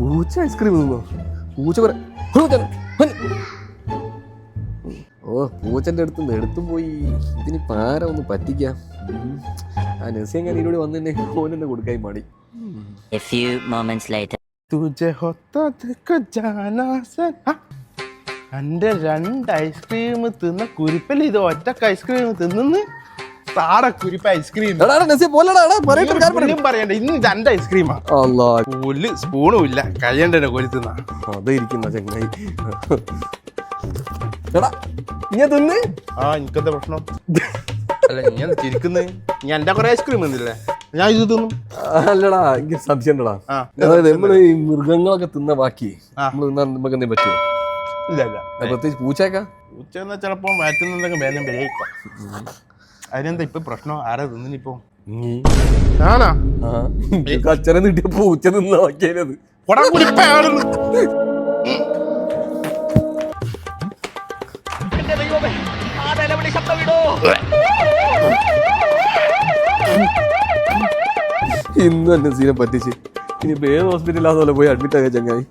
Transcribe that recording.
പൂച്ച ഐസ്ക്രീം തിന്നോ പൂച്ച കുറെ. ഓ പൂച്ചന്റെ അടുത്ത് നിന്ന് എടുത്തും പോയി ഇതിന് പാര ഒന്ന് പറ്റിക്കാം. ആ നസിയങ്ങനെ ഇതിലൂടെ വന്ന് തന്നെ ഓനെന്നെ കൊടുക്കായി മടി A few moments later. തുജെ ഹൊത്ത ദിക്ക ജാനാസൻ. ആ, അന്റെ രണ്ട് ഐസ്ക്രീം തിന്ന കുരിപ്പല്ല ഇത് ഒറ്റയ്ക്ക് ഐസ്ക്രീം തിന്നു ഐസ്ക്രീം. പറയണ്ട ഇന്ന് രണ്ട് ഐസ്ക്രീമാ. അല്ലാ പുല്ല് സ്പൂണും ഇല്ല കഴിയണ്ടേ കൊരി തിന്ന അത് ഇരിക്കുന്ന ചങ്ങായി. എടാ ഇങ്ങനെ തിന്ന്. ആ എനിക്കെന്താ പ്രശ്നം? അല്ല ഞാൻ ചിരിക്കുന്നത് നീ എന്റെ കുറെ ഐസ്ക്രീം തിന്നില്ലേ? ഞാൻ ഇത് തിന്നും. അല്ലടാ എനിക്ക് സംശയം ഉണ്ടടാ. അതായത് നമ്മൾ ഈ മൃഗങ്ങളൊക്കെ തിന്ന ബാക്കി. നമ്മൾ തിന്നാൻ നമുക്ക് എന്തെങ്കിലും പറ്റുമോ ഇല്ല ഇല്ല. പ്രത്യേകിച്ച് പൂച്ചയൊക്കെ? എന്നാ ചിലപ്പോ വയറ്റുന്നെന്തെങ്കിലും വേദന വരേക്കും അതിനെന്താ ഇപ്പൊ പ്രശ്നം? ആരാ തിന്നിനിപ്പോ ആണാ അച്ഛനെ നീട്ടിയ പൂച്ച കുരിപ്പയാണെന്ന് ഇന്ന് തന്നെ സീനെ പറ്റിച്ച്. ഇനി ഏത് ഹോസ്പിറ്റലിലാന്ന് പോലെ പോയി അഡ്മിറ്റ് ആയ ചങ്ങായി?